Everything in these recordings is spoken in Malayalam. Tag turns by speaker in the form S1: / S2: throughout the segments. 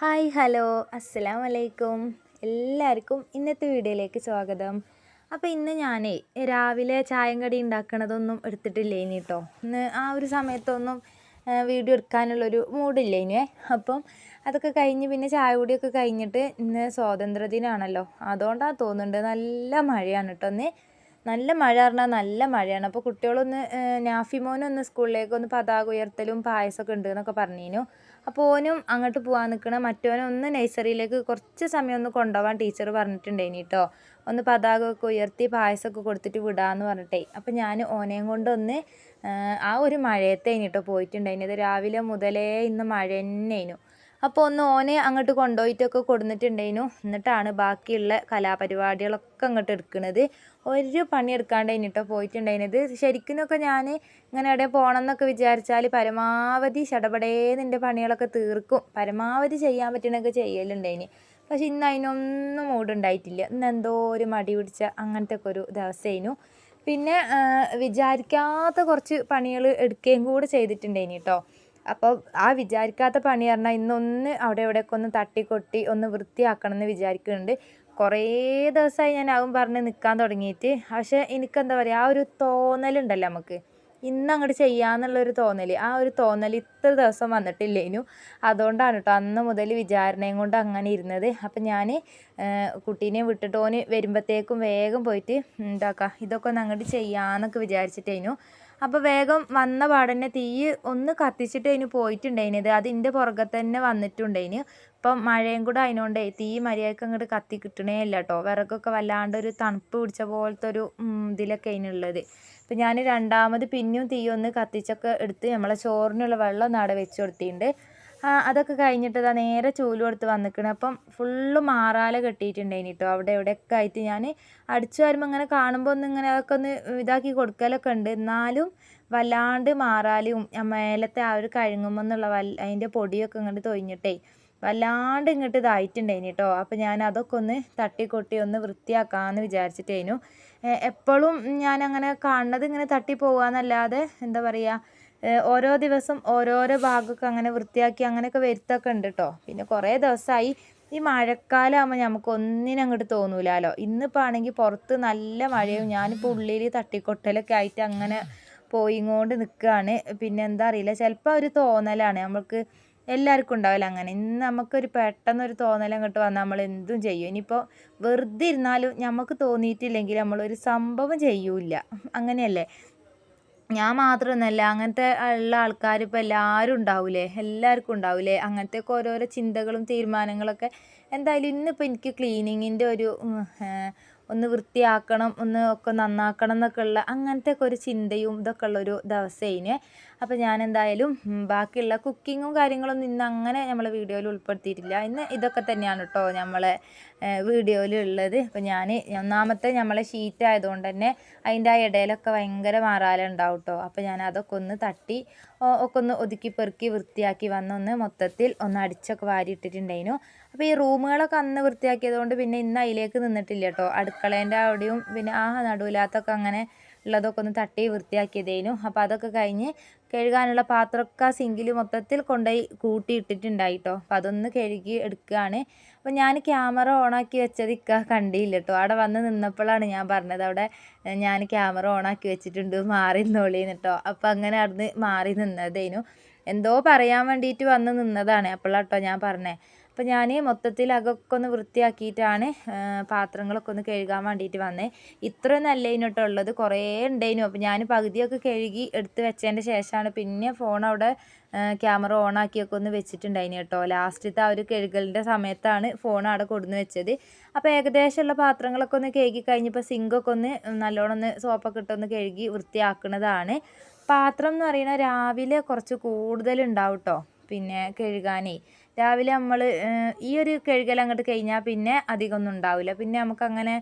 S1: Hi hello. അസ്സലാം വലൈക്കും എല്ലാവർക്കും ഇന്നത്തെ വീഡിയോയിലേക്ക് സ്വാഗതം. അപ്പോൾ ഇന്ന് ഞാനേ രാവിലെ ചായം കടി ഉണ്ടാക്കണതൊന്നും എടുത്തിട്ടില്ല ഇനി കേട്ടോ ഇന്ന് ആ ഒരു സമയത്തൊന്നും വീഡിയോ എടുക്കാനുള്ളൊരു മൂഡില്ല ഇനിയേ അപ്പം അതൊക്കെ കഴിഞ്ഞ് പിന്നെ ചായ കുടിയൊക്കെ കഴിഞ്ഞിട്ട് ഇന്ന് സ്വാതന്ത്ര്യദിനാണല്ലോ അതുകൊണ്ടാണ് തോന്നുന്നുണ്ട് നല്ല മഴയാണ് കേട്ടോ ഒന്ന് നല്ല മഴ പറഞ്ഞാൽ നല്ല മഴയാണ്. അപ്പോൾ കുട്ടികളൊന്ന് നാഫിമോനൊന്ന് സ്കൂളിലേക്ക് ഒന്ന് പതാക ഉയർത്തലും പായസമൊക്കെ ഉണ്ട് എന്നൊക്കെ പറഞ്ഞിരുന്നു അപ്പോൾ ഓനും അങ്ങോട്ട് പോകാൻ നിൽക്കണം മറ്റോനും ഒന്ന് നഴ്സറിയിലേക്ക് കുറച്ച് സമയം ഒന്ന് കൊണ്ടുപോകാൻ ടീച്ചർ പറഞ്ഞിട്ടുണ്ടായിനി കേട്ടോ ഒന്ന് പതാക ഒക്കെ ഉയർത്തി പായസമൊക്കെ കൊടുത്തിട്ട് വിടാമെന്ന് പറഞ്ഞിട്ടേ. അപ്പോൾ ഞാൻ ഓനെയും കൊണ്ടൊന്ന് ആ, ആ ഒരു മഴയത്തേനി കേട്ടോ പോയിട്ടുണ്ടായിന്. ഇത് രാവിലെ മുതലേ ഇന്ന് മഴ തന്നെയായിരുന്നു അപ്പോൾ ഒന്ന് ഓനെ അങ്ങോട്ട് കൊണ്ടുപോയിട്ടൊക്കെ കൊടുത്തിട്ടുണ്ടായിരുന്നു എന്നിട്ടാണ് ബാക്കിയുള്ള കലാപരിപാടികളൊക്കെ അങ്ങോട്ട് എടുക്കുന്നത് ഒരു പണി എടുക്കാണ്ട് കഴിഞ്ഞിട്ടോ പോയിട്ടുണ്ടായിരുന്നത് ശരിക്കുന്നൊക്കെ ഞാൻ ഇങ്ങനെ എവിടെ പോകണം എന്നൊക്കെ വിചാരിച്ചാൽ പരമാവധി ചടപടേന്നിന്റെ പണികളൊക്കെ തീർക്കും. പരമാവധി ചെയ്യാൻ പറ്റണൊക്കെ ചെയ്യലുണ്ടായിന്. പക്ഷെ ഇന്ന് അതിനൊന്നും മൂടുണ്ടായിട്ടില്ല. ഇന്ന് എന്തോ ഒരു മടി പിടിച്ച അങ്ങനത്തെ ഒക്കെ ഒരു ദിവസമായിരുന്നു പിന്നെ വിചാരിക്കാത്ത കുറച്ച് പണികൾ എടുക്കുകയും കൂടെ ചെയ്തിട്ടുണ്ടായിന് കേട്ടോ അപ്പോൾ ആ വിചാരിക്കാത്ത പണി പറഞ്ഞാൽ ഇന്നൊന്ന് അവിടെ ഇവിടെയൊക്കെ ഒന്ന് തട്ടിക്കൊട്ടി ഒന്ന് വൃത്തിയാക്കണം എന്ന് വിചാരിക്കുന്നുണ്ട്. കുറേ ദിവസമായി ഞാൻ അവൻ പറഞ്ഞ് നിൽക്കാൻ തുടങ്ങിയിട്ട്. പക്ഷേ എനിക്കെന്താ പറയുക ആ ഒരു തോന്നലുണ്ടല്ലോ നമുക്ക്. ഇന്ന് അങ്ങോട്ട് ചെയ്യാന്നുള്ളൊരു തോന്നൽ ആ ഒരു തോന്നൽ ഇത്ര ദിവസം വന്നിട്ടില്ലേനു. അതുകൊണ്ടാണ് കേട്ടോ അന്ന് മുതൽ വിചാരണയും കൊണ്ട് അങ്ങനെ ഇരുന്നത്. അപ്പം ഞാൻ കുട്ടീനെ വിട്ടിട്ട് ഓന് വരുമ്പോഴത്തേക്കും വേഗം പോയിട്ട് എന്താക്കുക ഇതൊക്കെ ഒന്ന് അങ്ങോട്ട് ചെയ്യാമെന്നൊക്കെ വിചാരിച്ചിട്ടേനു. അപ്പോൾ വേഗം വന്ന പാടന്നെ തീ ഒന്ന് കത്തിച്ചിട്ട് അതിന് പോയിട്ടുണ്ടായിനത് അതിന്റെ പുറകെ തന്നെ വന്നിട്ടുണ്ടായിന്. ഇപ്പം മഴയും കൂടെ അതിനോണ്ടേ തീ മര്യാദയ്ക്ക് അങ്ങോട്ട് കത്തി കിട്ടണേ ഇല്ല കേട്ടോ വിറകൊക്കെ വല്ലാണ്ട് ഒരു തണുപ്പ് പിടിച്ച പോലത്തെ ഒരു ഇതിലൊക്കെ അതിനുള്ളത് അപ്പം ഞാൻ രണ്ടാമത് പിന്നെയും തീ ഒന്ന് കത്തിച്ചൊക്കെ എടുത്ത് നമ്മളെ ചോറിനുള്ള വെള്ളം ഒന്ന് അവിടെ വെച്ച് കൊടുത്തിട്ടുണ്ട് അതൊക്കെ കഴിഞ്ഞിട്ട് ഇതാ നേരെ ചൂൽ കൊടുത്ത് വന്നിക്കണ്. അപ്പം ഫുള്ള് മാറാല കെട്ടിയിട്ടുണ്ടായിന് കേട്ടോ അവിടെ എവിടെയൊക്കെ ആയിട്ട് ഞാൻ അടിച്ചു വരുമ്പോൾ ഇങ്ങനെ കാണുമ്പോൾ ഒന്ന് ഇങ്ങനെ അതൊക്കെ ഒന്ന് ഇതാക്കി കൊടുക്കലൊക്കെ ഉണ്ട്. എന്നാലും വല്ലാണ്ട് മാറാലും മേലത്തെ ആ ഒരു കഴുങ്ങുമ്പോൾ എന്നുള്ള വല്ല അതിന്റെ പൊടിയൊക്കെ ഇങ്ങോട്ട് തൊഴിഞ്ഞിട്ടേ വല്ലാണ്ട് ഇങ്ങോട്ട് ഇതായിട്ടുണ്ടായിന് കേട്ടോ അപ്പോൾ ഞാൻ അതൊക്കെ ഒന്ന് തട്ടിക്കൊട്ടി ഒന്ന് വൃത്തിയാക്കാമെന്ന് വിചാരിച്ചിട്ടേനു. എപ്പോഴും ഞാൻ അങ്ങനെ കാണുന്നത് ഇങ്ങനെ തട്ടി പോകാന്നല്ലാതെ എന്താ പറയുക ഓരോ ദിവസം ഓരോരോ ഭാഗമൊക്കെ അങ്ങനെ വൃത്തിയാക്കി അങ്ങനെയൊക്കെ വരുത്തൊക്കെ ഉണ്ട് കേട്ടോ പിന്നെ കുറേ ദിവസമായി ഈ മഴക്കാലമാകുമ്പോൾ നമുക്ക് ഒന്നിനും അങ്ങോട്ട് തോന്നൂലാലോ. ഇന്നിപ്പോൾ ആണെങ്കിൽ പുറത്ത് നല്ല മഴയും. ഞാനിപ്പോൾ ഉള്ളിൽ തട്ടിക്കൊട്ടലൊക്കെ ആയിട്ട് അങ്ങനെ പോയി പോയിങ്ങോണ്ട് നിൽക്കുകയാണ് പിന്നെ എന്താ അറിയില്ല. ചിലപ്പോൾ ഒരു തോന്നലാണ്. നമുക്ക് എല്ലാവർക്കും ഉണ്ടാവില്ല അങ്ങനെ. ഇന്ന് നമുക്കൊരു പെട്ടെന്നൊരു തോന്നൽ അങ്ങോട്ട് വന്നാൽ നമ്മൾ എന്തും ചെയ്യും. ഇനിയിപ്പോൾ വെറുതെ ഇരുന്നാലും നമുക്ക് തോന്നിയിട്ടില്ലെങ്കിൽ നമ്മളൊരു സംഭവം ചെയ്യൂല അങ്ങനെയല്ലേ? ഞാൻ മാത്രമൊന്നുമല്ല അങ്ങനത്തെ ഉള്ള ആൾക്കാർ ഇപ്പോൾ എല്ലാവരും ഉണ്ടാവില്ലേ എല്ലാവർക്കും ഉണ്ടാവില്ലേ അങ്ങനത്തെയൊക്കെ ഓരോരോ ചിന്തകളും തീരുമാനങ്ങളൊക്കെ എന്തായാലും ഇന്നിപ്പോൾ എനിക്ക് ക്ലീനിങ്ങിന്റെ ഒരു ഒന്ന് വൃത്തിയാക്കണം ഒന്ന് ഒക്കെ നന്നാക്കണം എന്നൊക്കെ ഉള്ള അങ്ങനത്തെ ഒക്കെ ഒരു ചിന്തയും ഇതൊക്കെ ഉള്ളൊരു ദിവസേനെ. അപ്പോൾ ഞാൻ എന്തായാലും ബാക്കിയുള്ള കുക്കിങ്ങും കാര്യങ്ങളൊന്നും ഇന്ന് അങ്ങനെ നമ്മളെ വീഡിയോയിൽ ഉൾപ്പെടുത്തിയിട്ടില്ല. ഇന്ന് ഇതൊക്കെ തന്നെയാണ് കേട്ടോ നമ്മളെ വീഡിയോയിൽ ഉള്ളത് അപ്പോൾ ഞാൻ ഒന്നാമത്തെ നമ്മളെ ഷീറ്റ് ആയതുകൊണ്ട് തന്നെ അതിന്റെ ആ ഇടയിലൊക്കെ ഭയങ്കര മാറാലുണ്ടാവും കേട്ടോ അപ്പോൾ ഞാൻ അതൊക്കെ ഒന്ന് തട്ടി ഒക്കെ ഒന്ന് ഒതുക്കി പെറുക്കി വൃത്തിയാക്കി വന്നൊന്ന് മൊത്തത്തിൽ ഒന്ന് അടിച്ചൊക്കെ വാരി ഇട്ടിട്ടുണ്ടായിരുന്നു അപ്പോൾ ഈ റൂമുകളൊക്കെ അന്ന് വൃത്തിയാക്കിയതുകൊണ്ട് പിന്നെ ഇന്ന് അതിലേക്ക് നിന്നിട്ടില്ല കേട്ടോ അടുക്കളേന്റെ അവിടെയും പിന്നെ ആ നടുവിലാത്തൊക്കെ അങ്ങനെ ഉള്ളതൊക്കെ ഒന്ന് തട്ടി വൃത്തിയാക്കിയതേനു. അപ്പോൾ അതൊക്കെ കഴിഞ്ഞ് കഴുകാനുള്ള പാത്രമൊക്കെ സിങ്കിൽ മൊത്തത്തിൽ കൊണ്ടുപോയി കൂട്ടിയിട്ടിട്ടുണ്ടായി കേട്ടോ അപ്പോൾ അതൊന്ന് കഴുകി എടുക്കുകയാണ്. അപ്പോൾ ഞാൻ ക്യാമറ ഓണാക്കി വെച്ചത് ഇക്ക കണ്ടില്ല കേട്ടോ അവിടെ വന്ന് നിന്നപ്പോഴാണ് ഞാൻ പറഞ്ഞത്. അവിടെ ഞാൻ ക്യാമറ ഓണാക്കി വെച്ചിട്ടുണ്ട് മാറി നിന്നോളിന്ന് കേട്ടോ അപ്പോൾ അങ്ങനെ അവിടുന്ന് മാറി നിന്നതേനു. എന്തോ പറയാൻ വേണ്ടിയിട്ട് വന്ന് നിന്നതാണ്. അപ്പോഴാട്ടോ ഞാൻ പറഞ്ഞത് അപ്പോൾ ഞാൻ മൊത്തത്തിൽ അകൊക്കെ ഒന്ന് വൃത്തിയാക്കിയിട്ടാണ് പാത്രങ്ങളൊക്കെ ഒന്ന് കഴുകാൻ വേണ്ടിയിട്ട് വന്നത് ഇത്രയൊന്നും അല്ലേനു കേട്ടോ ഉള്ളത് കുറേ ഉണ്ടായിനു. അപ്പോൾ ഞാൻ പകുതിയൊക്കെ കഴുകി എടുത്ത് വെച്ചതിന്റെ ശേഷമാണ് പിന്നെ ഫോൺ അവിടെ ക്യാമറ ഓൺ ആക്കിയൊക്കെ ഒന്ന് വെച്ചിട്ടുണ്ടായിന് കേട്ടോ. ലാസ്റ്റത്തെ ആ ഒരു കഴുകലിന്റെ സമയത്താണ് ഫോൺ അവിടെ കൊടുന്ന് വെച്ചത്. അപ്പോൾ ഏകദേശമുള്ള പാത്രങ്ങളൊക്കെ ഒന്ന് കഴുകി കഴിഞ്ഞപ്പോൾ സിങ്കൊക്കെ ഒന്ന് നല്ലോണം ഒന്ന് സോപ്പൊക്കെ ഇട്ടൊന്ന് കഴുകി വൃത്തിയാക്കുന്നതാണ്. പാത്രം എന്ന് പറയുന്നത് രാവിലെ കുറച്ച് കൂടുതലുണ്ടാവും കേട്ടോ പിന്നെ കഴുകാനേ. രാവിലെ നമ്മൾ ഈ ഒരു കഴുകൽ അങ്ങോട്ട് കഴിഞ്ഞാൽ പിന്നെ അധികമൊന്നും ഉണ്ടാവില്ല പിന്നെ നമുക്കങ്ങനെ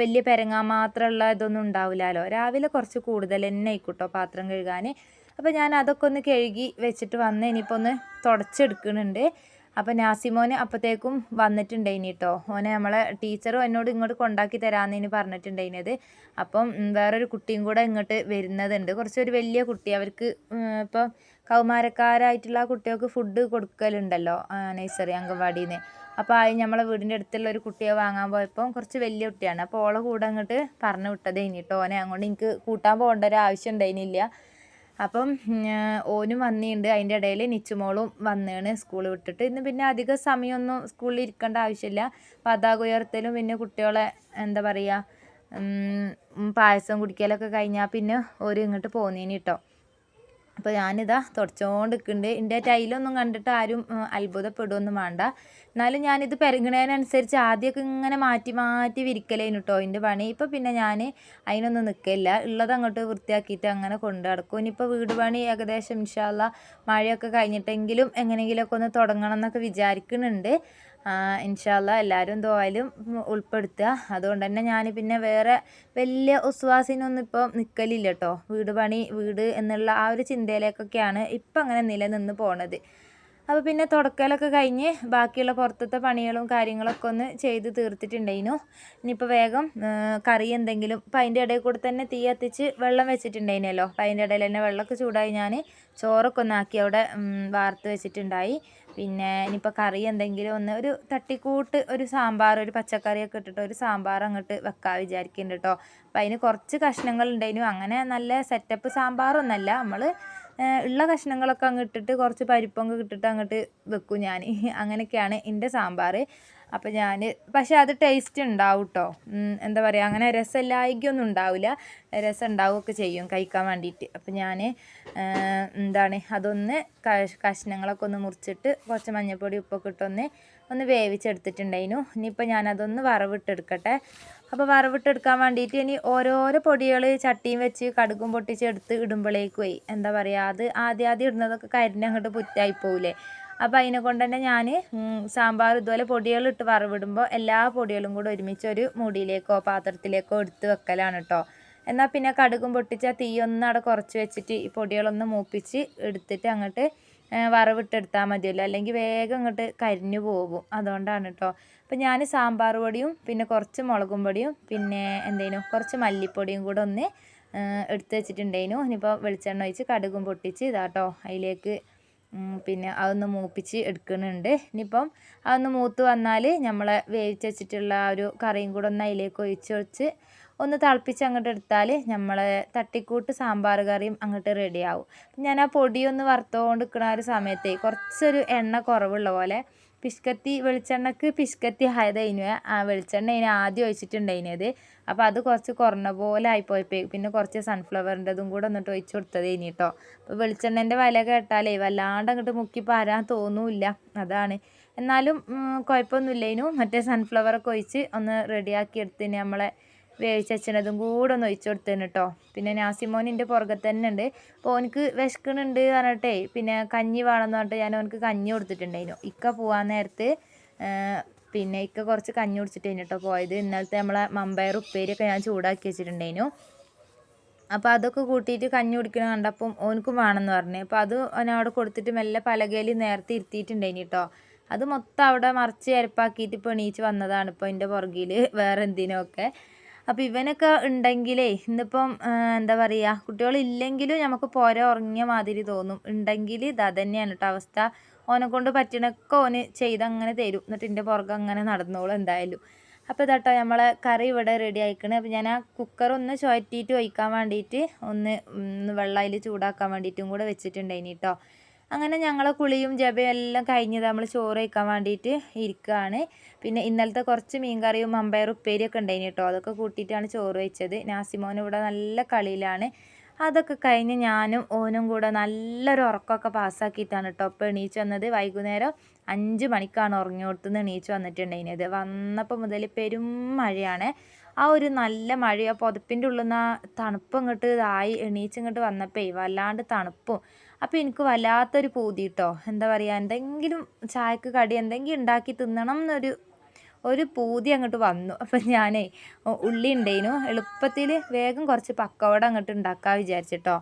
S1: വലിയ പെരങ്ങാൻ മാത്രമുള്ള ഇതൊന്നും ഉണ്ടാവില്ലല്ലോ രാവിലെ കുറച്ച് കൂടുതൽ തന്നെ ആയിക്കോട്ടോ പാത്രം കഴുകാൻ അപ്പോൾ ഞാൻ അതൊക്കെ ഒന്ന് കഴുകി വെച്ചിട്ട് വന്ന് ഇനിയിപ്പോൾ ഒന്ന് തുടച്ചെടുക്കുന്നുണ്ട്. അപ്പോൾ നാസിമോന് അപ്പോഴത്തേക്കും വന്നിട്ടുണ്ടായിനി കേട്ടോ ഓനെ നമ്മളെ ടീച്ചറും എന്നോട് ഇങ്ങോട്ട് കൊണ്ടാക്കി തരാമെന്നു പറഞ്ഞിട്ടുണ്ടായിനത്. അപ്പം വേറൊരു കുട്ടിയും കൂടെ ഇങ്ങോട്ട് വരുന്നതുണ്ട്. കുറച്ചൊരു വലിയ കുട്ടി. അവർക്ക് ഇപ്പം കൗമാരക്കാരായിട്ടുള്ള കുട്ടികൾക്ക് ഫുഡ് കൊടുക്കലുണ്ടല്ലോ നഴ്സറി അംഗൻവാടിയിൽ നിന്ന് അപ്പോൾ അത് നമ്മളെ വീടിന്റെ അടുത്തുള്ള ഒരു കുട്ടിയെ വാങ്ങാൻ പോയപ്പോൾ കുറച്ച് വലിയ കുട്ടിയാണ്. അപ്പോൾ ഓളെ കൂടെ അങ്ങോട്ട് പറഞ്ഞു വിട്ടതേനി കേട്ടോ ഓനെ അങ്ങോട്ട് എനിക്ക് കൂട്ടാൻ പോകേണ്ട ഒരു ആവശ്യം ഉണ്ടായിരുന്നില്ല അപ്പം ഓനും വന്നിട്ടുണ്ട് അതിന്റെ ഇടയിൽ നിച്ചുമോളും വന്നാണ് സ്കൂൾ വിട്ടിട്ട്. ഇന്ന് പിന്നെ അധിക സമയമൊന്നും സ്കൂളിൽ ഇരിക്കേണ്ട ആവശ്യമില്ല പതാക ഉയർത്തലും. പിന്നെ കുട്ടികളെ എന്താ പറയുക പായസം കുടിക്കലൊക്കെ കഴിഞ്ഞാൽ പിന്നെ ഓരിങ്ങോട്ട് പോന്നേനി കേട്ടോ അപ്പോൾ ഞാനിതാ തുടച്ചുകൊണ്ട് നിൽക്കുന്നുണ്ട് എന്റെ ടൈലൊന്നും കണ്ടിട്ട് ആരും അത്ഭുതപ്പെടുകയൊന്നും വേണ്ട. എന്നാലും ഞാനിത് പെരുകണതിനനുസരിച്ച് ആദ്യമൊക്കെ ഇങ്ങനെ മാറ്റി മാറ്റി വിരിക്കലേനു കേട്ടോ എന്റെ പണി. ഇപ്പോൾ പിന്നെ ഞാൻ അതിനൊന്നും നിൽക്കില്ല ഉള്ളത് അങ്ങോട്ട് വൃത്തിയാക്കിയിട്ട് അങ്ങനെ കൊണ്ടു നടക്കും. ഇനിയിപ്പോൾ വീട് പണി ഏകദേശം ഇൻഷാല്ല മഴയൊക്കെ കഴിഞ്ഞിട്ടെങ്കിലും എങ്ങനെയെങ്കിലുമൊക്കെ ഒന്ന് തുടങ്ങണം എന്നൊക്കെ വിചാരിക്കുന്നുണ്ട്. ഇൻഷാല്ല എല്ലാവരും എന്തുവായാലും ഉൾപ്പെടുത്തുക. അതുകൊണ്ട് തന്നെ ഞാൻ പിന്നെ വേറെ വലിയ ഉസ്വാസിനൊന്നും ഇപ്പോൾ നിൽക്കലില്ല കേട്ടോ വീട് പണി വീട് എന്നുള്ള ആ ഒരു ചിന്തയിലേക്കൊക്കെയാണ് ഇപ്പം അങ്ങനെ നിലനിന്ന് പോണത്. അപ്പോൾ പിന്നെ തുടക്കലൊക്കെ കഴിഞ്ഞ് ബാക്കിയുള്ള പുറത്തത്തെ പണികളും കാര്യങ്ങളൊക്കെ ഒന്ന് ചെയ്ത് തീർത്തിട്ടുണ്ടായിരുന്നു ഇനിയിപ്പോൾ വേഗം കറി എന്തെങ്കിലും അപ്പം അതിന്റെ ഇടയിൽ കൂടെ തന്നെ തീ കത്തിച്ച് വെള്ളം വെച്ചിട്ടുണ്ടായിരുന്നല്ലോ അപ്പം അതിന്റെ ഇടയിൽ തന്നെ വെള്ളമൊക്കെ ചൂടായി ഞാൻ ചോറൊക്കെ ഒന്നാക്കി അവിടെ വാർത്ത് വെച്ചിട്ടുണ്ടായി. പിന്നെ ഇനിയിപ്പോൾ കറി എന്തെങ്കിലും ഒന്ന് ഒരു തട്ടിക്കൂട്ട് ഒരു സാമ്പാർ ഒരു പച്ചക്കറിയൊക്കെ ഇട്ടിട്ട് ഒരു സാമ്പാർ അങ്ങോട്ട് വെക്കാൻ വിചാരിക്കുന്നുണ്ട് കേട്ടോ അപ്പം അതിന് കുറച്ച് കഷ്ണങ്ങൾ ഉണ്ടായിരുന്നു അങ്ങനെ നല്ല സെറ്റപ്പ് സാമ്പാറൊന്നുമല്ല നമ്മൾ ഉള്ള കഷ്ണങ്ങളൊക്കെ അങ്ങ് ഇട്ടിട്ട് കുറച്ച് പരിപ്പൊക്കെ ഇട്ടിട്ട് അങ്ങോട്ട് വെക്കും ഞാൻ അങ്ങനെയൊക്കെയാണ് എന്റെ സാമ്പാർ അപ്പോൾ ഞാൻ പക്ഷേ അത് ടേസ്റ്റ് ഉണ്ടാവും കേട്ടോ എന്താ പറയുക അങ്ങനെ രസമില്ലായ്കയൊന്നും ഉണ്ടാവില്ല. രസം ഉണ്ടാവുകയൊക്കെ ചെയ്യും കഴിക്കാൻ വേണ്ടിയിട്ട്. അപ്പോൾ ഞാൻ എന്താണ് അതൊന്ന് കഷ്ണങ്ങളൊക്കെ ഒന്ന് മുറിച്ചിട്ട് കുറച്ച് മഞ്ഞൾപ്പൊടി ഉപ്പൊക്കെ ഇട്ടൊന്ന് ഒന്ന് വേവിച്ചെടുത്തിട്ടുണ്ടായിരുന്നു. ഇനിയിപ്പോൾ ഞാനതൊന്ന് വറവിട്ടെടുക്കട്ടെ. അപ്പോൾ വറവിട്ടെടുക്കാൻ വേണ്ടിയിട്ട് ഇനി ഓരോരോ പൊടികൾ ചട്ടിയും വെച്ച് കടുകും പൊട്ടിച്ചെടുത്ത് ഇടുമ്പോഴേക്കുമേ എന്താ പറയുക അത് ആദ്യം ആദ്യം ഇടുന്നതൊക്കെ കരിഞ്ഞങ്ങോട്ട് പുറ്റായി പോവില്ലേ അപ്പോൾ അതിനെ കൊണ്ട് തന്നെ ഞാൻ സാമ്പാർ ഇതുപോലെ പൊടികളിട്ട് വറവിടുമ്പോൾ എല്ലാ പൊടികളും കൂടെ ഒരുമിച്ച് ഒരു മുടിയിലേക്കോ പാത്രത്തിലേക്കോ എടുത്ത് വെക്കലാണ് കേട്ടോ എന്നാൽ പിന്നെ കടുകും പൊട്ടിച്ച തീ ഒന്ന് അവിടെ കുറച്ച് വെച്ചിട്ട് ഈ പൊടികളൊന്ന് മൂപ്പിച്ച് എടുത്തിട്ട് അങ്ങോട്ട് വറവിട്ടെടുത്താൽ മതിയല്ലോ. അല്ലെങ്കിൽ വേഗം അങ്ങോട്ട് കരിഞ്ഞു പോകും. അതുകൊണ്ടാണ് കേട്ടോ അപ്പം ഞാൻ സാമ്പാർ പൊടിയും പിന്നെ കുറച്ച് മുളകും പൊടിയും പിന്നെ എന്തേനു കുറച്ച് മല്ലിപ്പൊടിയും കൂടെ ഒന്ന് എടുത്ത് വെച്ചിട്ടുണ്ടേനു. ഇനിയിപ്പോൾ വെളിച്ചെണ്ണ ഒഴിച്ച് കടുകും പൊട്ടിച്ച് ഇതാട്ടോ അതിലേക്ക് പിന്നെ അതൊന്ന് മൂപ്പിച്ച് എടുക്കുന്നുണ്ട്. ഇനിയിപ്പം അതൊന്ന് മൂത്ത് വന്നാൽ നമ്മൾ വേവിച്ച് വെച്ചിട്ടുള്ള ആ ഒരു കറിയും കൂടെ ഒന്ന് അതിലേക്ക് ഒഴിച്ച് ഒഴിച്ച് ഒന്ന് തിളപ്പിച്ച് അങ്ങോട്ട് എടുത്താൽ നമ്മൾ തട്ടിക്കൂട്ട് സാമ്പാർ കറിയും അങ്ങോട്ട് റെഡിയാവും ഞാൻ ആ പൊടിയൊന്ന് വറുത്തുകൊണ്ട് നിൽക്കുന്ന ആ ഒരു സമയത്തെ കുറച്ചൊരു എണ്ണ കുറവുള്ള പോലെ പിഷ്കത്തി വെളിച്ചെണ്ണക്ക് പിഷ്കത്തി ആയതതിന് ആ വെളിച്ചെണ്ണ അതിന് ആദ്യം ഒഴിച്ചിട്ടുണ്ടായിനത്. അപ്പോൾ അത് കുറച്ച് കുറഞ്ഞ പോലെ ആയിപ്പോയപ്പോൾ പിന്നെ കുറച്ച് സൺഫ്ലവറിന്റെതും കൂടെ ഒന്നിട്ട് ഒഴിച്ച് കൊടുത്തത് ഇനി കേട്ടോ അപ്പോൾ വെളിച്ചെണ്ണേന്റെ വില കേട്ടാലേ വല്ലാണ്ട് അങ്ങോട്ട് മുക്കി പാരാൻ തോന്നൂല്ല. അതാണ്. എന്നാലും കുഴപ്പമൊന്നുമില്ലേനു മറ്റേ സൺഫ്ലവറൊക്കെ ഒഴിച്ച് ഒന്ന് റെഡിയാക്കി എടുത്തിന് നമ്മളെ വേവിച്ചതും കൂടെ ഒന്ന് ഒഴിച്ചു കൊടുത്തേന് കേട്ടോ പിന്നെ നാസിമോൻ എന്റെ പുറകെ തന്നെ ഉണ്ട്. അപ്പോൾ ഓനക്ക് വിശക്കണുണ്ട് പറഞ്ഞിട്ടേ പിന്നെ കഞ്ഞി വേണമെന്ന് പറഞ്ഞിട്ട് ഞാൻ ഓനക്ക് കഞ്ഞി കൊടുത്തിട്ടുണ്ടായിരുന്നു. ഇക്ക പോകാൻ നേരത്ത് പിന്നെ ഇക്ക കുറച്ച് കഞ്ഞി കുടിച്ചിട്ട് കേട്ടോ പോയത്. ഇന്നലത്തെ നമ്മളെ മമ്പയർ ഉപ്പേരിയൊക്കെ ഞാൻ ചൂടാക്കി വെച്ചിട്ടുണ്ടായിരുന്നു. അപ്പോൾ അതൊക്കെ കൂട്ടിയിട്ട് കഞ്ഞി കുടിക്കണ കണ്ടപ്പം ഓനക്കും വേണമെന്ന് പറഞ്ഞു. അപ്പോൾ അത് അവനവിടെ കൊടുത്തിട്ട് മെല്ലെ പലകയിൽ നേരത്തെ ഇരുത്തിയിട്ടുണ്ടായിന് കേട്ടോ അത് മൊത്തം അവിടെ മറിച്ച് അരപ്പാക്കിയിട്ട് ഇപ്പോൾ എണീച്ച് വന്നതാണ് ഇപ്പോൾ എന്റെ പുറകിൽ വേറെ എന്തിനൊക്കെ. അപ്പോൾ ഇവനൊക്കെ ഉണ്ടെങ്കിലേ ഇന്നിപ്പം എന്താ പറയുക കുട്ടികളില്ലെങ്കിലും നമുക്ക് പോര ഉറങ്ങിയ മാതിരി തോന്നും. ഉണ്ടെങ്കിൽ ഇത് തന്നെയാണ് കേട്ടോ അവസ്ഥ. ഓനെ കൊണ്ട് പറ്റണൊക്കെ ഓന് ചെയ്ത് അങ്ങനെ തരും. എന്നിട്ട് എന്റെ പുറകെ അങ്ങനെ നടന്നോളും എന്തായാലും. അപ്പോൾ ഇതാട്ടോ നമ്മളെ കറി ഇവിടെ റെഡി ആയിക്കണേ. അപ്പോൾ ഞാൻ ആ കുക്കർ ഒന്ന് ചുഴറ്റിയിട്ട് ഒഴിക്കാൻ വേണ്ടിയിട്ട് ഒന്ന് വെള്ളം അതിൽ ചൂടാക്കാൻ വേണ്ടിയിട്ടും കൂടെ വെച്ചിട്ടുണ്ടായിനി കേട്ടോ അങ്ങനെ ഞങ്ങൾ കുളിയും ജബയും എല്ലാം കഴിഞ്ഞത് നമ്മൾ ചോറ് വയ്ക്കാൻ വേണ്ടിയിട്ട് ഇരിക്കുകയാണ് പിന്നെ ഇന്നലത്തെ കുറച്ച് മീൻകറിയും കറിയും മമ്പയർ ഉപ്പേരിയൊക്കെ ഉണ്ടായിന് കേട്ടോ. അതൊക്കെ കൂട്ടിയിട്ടാണ് ചോറ് വെച്ചത് നാസിമോൻ ഇവിടെ നല്ല കളിയിലാണ്. അതൊക്കെ കഴിഞ്ഞ് ഞാനും ഓനും കൂടെ നല്ലൊരു ഉറക്കമൊക്കെ പാസ്സാക്കിയിട്ടാണ് കേട്ടോ. ഇപ്പോൾ എണീച്ച് വന്നത് വൈകുന്നേരം അഞ്ച് മണിക്കാണ് ഉറങ്ങിയോടത്തുനിന്ന് എണീച്ച് വന്നിട്ടുണ്ടായിരുന്നത് വന്നപ്പോൾ മുതൽ പെരും മഴയാണ്. ആ ഒരു നല്ല മഴ ആ പുതപ്പിന്റെ ഉള്ളിൽ നിന്ന് ആ തണുപ്പ് അങ്ങോട്ട് ഇതായി എണീച്ചിങ്ങോട്ട് വന്നപ്പോൾ വല്ലാണ്ട് തണുപ്പും. അപ്പോൾ എനിക്ക് വല്ലാത്തൊരു പൂതി കേട്ടോ എന്താ പറയുക എന്തെങ്കിലും ചായക്ക് കടി എന്തെങ്കിലും ഉണ്ടാക്കി തിന്നണം എന്നൊരു ഒരു പൂതി അങ്ങോട്ട് വന്നു. അപ്പം ഞാനേ ഉള്ളി ഉണ്ടേനു എളുപ്പത്തിൽ വേഗം കുറച്ച് പക്കവട അങ്ങോട്ട് ഉണ്ടാക്കാൻ വിചാരിച്ചിട്ടോ.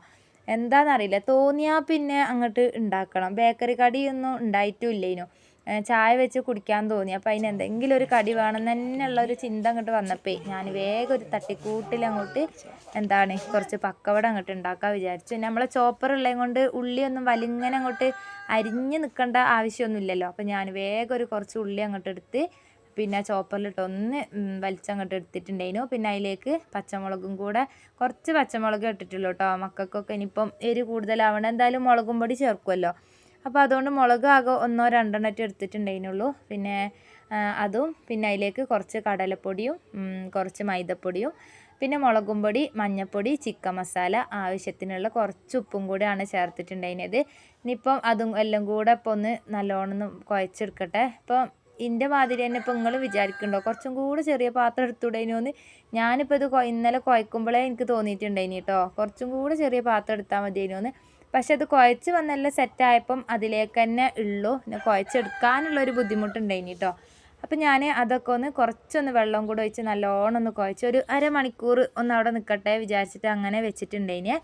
S1: എന്താണെന്നറിയില്ല തോന്നിയാൽ പിന്നെ അങ്ങോട്ട് ഉണ്ടാക്കണം. ബേക്കറി കടിയൊന്നും ഉണ്ടായിട്ടും ഇല്ലേനു. ചായ വെച്ച് കുടിക്കാൻ തോന്നി. അപ്പോൾ അതിന് എന്തെങ്കിലും ഒരു കടി വേണം തന്നെയുള്ള ഒരു ചിന്ത അങ്ങോട്ട് വന്നപ്പോൾ ഞാൻ വേഗം ഒരു തട്ടിക്കൂട്ടിൽ അങ്ങോട്ട് എന്താണ് കുറച്ച് പക്കവട അങ്ങോട്ട് ഉണ്ടാക്കാൻ വിചാരിച്ചു. നമ്മളെ ചോപ്പറുള്ളത് കൊണ്ട് ഉള്ളിയൊന്നും വലിങ്ങനെ അങ്ങോട്ട് അരിഞ്ഞ് നിൽക്കേണ്ട ആവശ്യമൊന്നുമില്ലല്ലോ. അപ്പോൾ ഞാൻ വേഗം ഒരു കുറച്ച് ഉള്ളി അങ്ങോട്ട് എടുത്ത് പിന്നെ ചോപ്പറിലിട്ട് ഒന്ന് വലിച്ചങ്ങോട്ട് എടുത്തിട്ടുണ്ടായിരുന്നു. പിന്നെ അതിലേക്ക് പച്ചമുളകും കൂടെ കുറച്ച് പച്ചമുളക് ഇട്ടിട്ടുള്ളൂ കേട്ടോ. മക്കൾക്കൊക്കെ ഇനിയിപ്പം എരി കൂടുതലാവണം. എന്തായാലും മുളകും പൊടി ചേർക്കുമല്ലോ അപ്പോൾ അതുകൊണ്ട് മുളക് ആകെ ഒന്നോ രണ്ടെണ്ണറ്റ് എടുത്തിട്ടുണ്ടായിരുന്നുള്ളൂ. പിന്നെ അതും പിന്നെ അതിലേക്ക് കുറച്ച് കടലപ്പൊടിയും കുറച്ച് മൈദപ്പൊടിയും പിന്നെ മുളകും പൊടി മഞ്ഞൾപ്പൊടി ചിക്കൻ മസാല ആവശ്യത്തിനുള്ള കുറച്ച് ഉപ്പും കൂടെയാണ് ചേർത്തിട്ടുണ്ടായിരുന്നത്. ഇനിയിപ്പം അതും എല്ലാം കൂടെ ഇപ്പോൾ ഒന്ന് നല്ലോണം കുഴച്ചെടുക്കട്ടെ. ഇപ്പം ഇതിന്റെ മാതിരി തന്നെ ഇപ്പോൾ നിങ്ങൾ വിചാരിക്കുന്നുണ്ടോ കുറച്ചും കൂടെ ചെറിയ പാത്രം എടുത്തുകൂടേനോന്ന് ഞാനിപ്പോൾ ഇത് ഇന്നലെ കുഴക്കുമ്പോഴേ എനിക്ക് തോന്നിയിട്ടുണ്ടായിനി കേട്ടോ കുറച്ചും കൂടെ ചെറിയ പാത്രം എടുത്താൽ മതിയേനോന്ന് പക്ഷെ അത് കുഴച്ച് വന്നെല്ലാം സെറ്റായപ്പം അതിലേക്ക് തന്നെ ഉള്ളൂ. പിന്നെ കുഴച്ചെടുക്കാനുള്ളൊരു ബുദ്ധിമുട്ടുണ്ടായിനി കേട്ടോ അപ്പം ഞാൻ അതൊക്കെ ഒന്ന് കുറച്ചൊന്ന് വെള്ളം കൂടെ ഒഴിച്ച് നല്ലോണം ഒന്ന് കുഴച്ച് ഒരു അരമണിക്കൂർ ഒന്ന് അവിടെ നിൽക്കട്ടെ വിചാരിച്ചിട്ട് അങ്ങനെ വെച്ചിട്ടുണ്ടായിന്.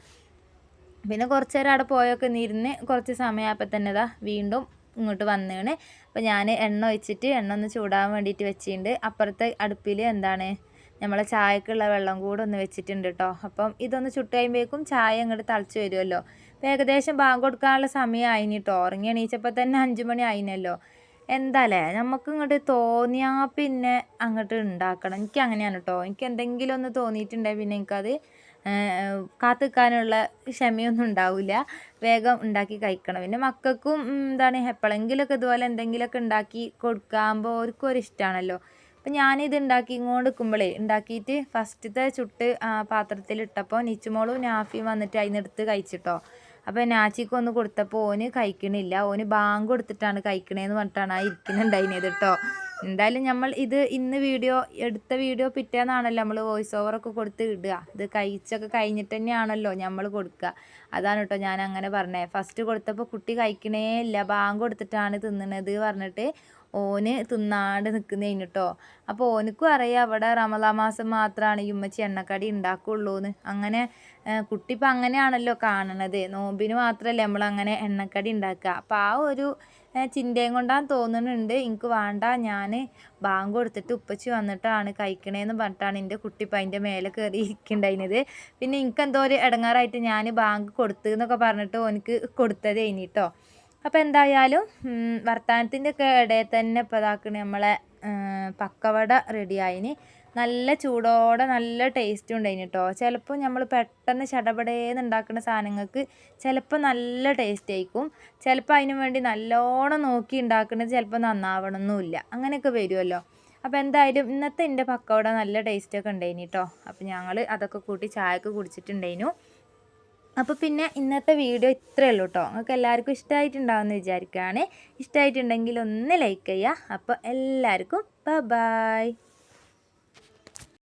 S1: പിന്നെ കുറച്ച് നേരം അവിടെ പോയൊക്കെ നിന്ന് കുറച്ച് സമയമായപ്പോൾ തന്നെ ഇതാ വീണ്ടും ഇങ്ങോട്ട് വന്നേണ്. അപ്പോൾ ഞാൻ എണ്ണ ഒഴിച്ചിട്ട് എണ്ണ ഒന്ന് ചൂടാൻ വേണ്ടിയിട്ട് വെച്ചിട്ടുണ്ട്. അപ്പുറത്തെ അടുപ്പിൽ എന്താണ് നമ്മളെ ചായക്കുള്ള വെള്ളം കൂടെ ഒന്ന് വെച്ചിട്ടുണ്ട് കേട്ടോ. അപ്പം ഇതൊന്ന് ചുട്ട് കഴിയുമ്പോഴേക്കും ചായ അങ്ങോട്ട് തിളച്ച് വരുമല്ലോ. ഏകദേശം ബാങ്ക് കൊടുക്കാനുള്ള സമയം ആയിന് കേട്ടോ ഉറങ്ങി എണീച്ചപ്പോൾ തന്നെ അഞ്ച് മണി ആയിനല്ലോ. എന്താല്ലേ നമുക്ക് ഇങ്ങോട്ട് തോന്നിയാൽ പിന്നെ അങ്ങോട്ട് ഉണ്ടാക്കണം എനിക്ക് അങ്ങനെയാണ് കേട്ടോ എനിക്ക് എന്തെങ്കിലും ഒന്ന് തോന്നിയിട്ടുണ്ടെങ്കിൽ പിന്നെ എനിക്കത് കാത്തു നിൽക്കാനുള്ള ക്ഷമയൊന്നും ഉണ്ടാവില്ല വേഗം ഉണ്ടാക്കി കഴിക്കണം. പിന്നെ മക്കൾക്കും എന്താണ് എപ്പോഴെങ്കിലുമൊക്കെ ഇതുപോലെ എന്തെങ്കിലുമൊക്കെ ഉണ്ടാക്കി കൊടുക്കാകുമ്പോൾ അവർക്കും ഒരു ഇഷ്ടമാണല്ലോ അപ്പം ഞാനിത് ഉണ്ടാക്കി ഇങ്ങോട്ട് നിൽക്കുമ്പോഴേ ഉണ്ടാക്കിയിട്ട് ഫസ്റ്റത്തെ ചുട്ട് പാത്രത്തിലിട്ടപ്പോൾ നിച്ചുമോളും നാഫിയും വന്നിട്ട് അതിനെടുത്ത് കഴിച്ചിട്ടോ അപ്പോൾ നാച്ചിക്ക് ഒന്ന് കൊടുത്തപ്പോൾ ഓന് കഴിക്കണില്ല. ഓന് ബാങ്ക് കൊടുത്തിട്ടാണ് കഴിക്കണേന്ന് പറഞ്ഞിട്ടാണ് ആ ഇരിക്കുന്നുണ്ടായിരുന്നത് കേട്ടോ. എന്തായാലും നമ്മൾ ഇത് ഇന്ന് വീഡിയോ എടുത്ത വീഡിയോ പിറ്റേന്നാണല്ലോ നമ്മൾ വോയിസ് ഓവറൊക്കെ കൊടുത്ത് ഇടുക. ഇത് കഴിച്ചൊക്കെ കഴിഞ്ഞിട്ട് തന്നെയാണല്ലോ നമ്മൾ കൊടുക്കുക. അതാണ് കേട്ടോ ഞാൻ അങ്ങനെ പറഞ്ഞത് ഫസ്റ്റ് കൊടുത്തപ്പോൾ കുട്ടി കഴിക്കണേ ഇല്ല ബാങ്ക് കൊടുത്തിട്ടാണ് തിന്നണത് പറഞ്ഞിട്ട് ഓന് തിന്നാണ്ട് നിൽക്കുന്നതിന് കേട്ടോ അപ്പോൾ ഓനക്കും അറിയാം അവിടെ റമദാ മാസം മാത്രമാണ് ഈ ഉമ്മച്ചി എണ്ണക്കടി ഉണ്ടാക്കുള്ളൂ എന്ന് അങ്ങനെ കുട്ടി അങ്ങനെയാണല്ലോ കാണണത്. നോമ്പിന് മാത്രമല്ലേ നമ്മളങ്ങനെ എണ്ണക്കടി ഉണ്ടാക്കുക അപ്പോൾ ആ ഒരു ചിന്തയും കൊണ്ടാണ് തോന്നുന്നുണ്ട്. എനിക്ക് വേണ്ട ഞാൻ ബാങ്ക് കൊടുത്തിട്ട് ഉപ്പച്ചി വന്നിട്ടാണ് കഴിക്കണേന്ന് പറഞ്ഞിട്ടാണ് എന്റെ കുട്ടി ഇപ്പം അതിന്റെ മേലെ കയറി ഇരിക്കുന്നുണ്ടായിരുന്നത് പിന്നെ എനിക്ക് എന്തോ ഒരു ഇടങ്ങാറായിട്ട് ഞാൻ ബാങ്ക് കൊടുത്തു എന്നൊക്കെ പറഞ്ഞിട്ട് ഓനക്ക് കൊടുത്തത് കേട്ടോ അപ്പോൾ എന്തായാലും വർത്തമാനത്തിന്റെ ഒക്കെ ഇടയിൽ തന്നെ ഇപ്പോൾ ഇതാക്കണേ നമ്മളെ പക്കവട റെഡിയായിന് നല്ല ചൂടോടെ നല്ല ടേസ്റ്റും ഉണ്ടായിന് കേട്ടോ ചിലപ്പോൾ നമ്മൾ പെട്ടെന്ന് ചടപടേന്ന് ഉണ്ടാക്കുന്ന സാധനങ്ങൾക്ക് ചിലപ്പോൾ നല്ല ടേസ്റ്റ് ആയിരിക്കും ചിലപ്പോൾ അതിന് വേണ്ടി നല്ലോണം നോക്കി ഉണ്ടാക്കുന്നത് ചിലപ്പോൾ നന്നാവണമെന്നില്ല അങ്ങനെയൊക്കെ വരുമല്ലോ അപ്പോൾ എന്തായാലും ഇന്നത്തെ എന്റെ പക്കവട നല്ല ടേസ്റ്റൊക്കെ ഉണ്ടായിന് കേട്ടോ അപ്പോൾ ഞങ്ങൾ അതൊക്കെ കൂട്ടി ചായക്ക് കുടിച്ചിട്ടുണ്ടായിരുന്നു അപ്പോൾ പിന്നെ ഇന്നത്തെ വീഡിയോ ഇത്രയേ ഉള്ളൂ കേട്ടോ നിങ്ങൾക്ക് എല്ലാവർക്കും ഇഷ്ടമായിട്ടുണ്ടാവുമെന്ന് വിചാരിക്കുകയാണ്. ഇഷ്ടമായിട്ടുണ്ടെങ്കിൽ ഒന്ന് ലൈക്ക് ചെയ്യുക. അപ്പോൾ എല്ലാവർക്കും ബൈ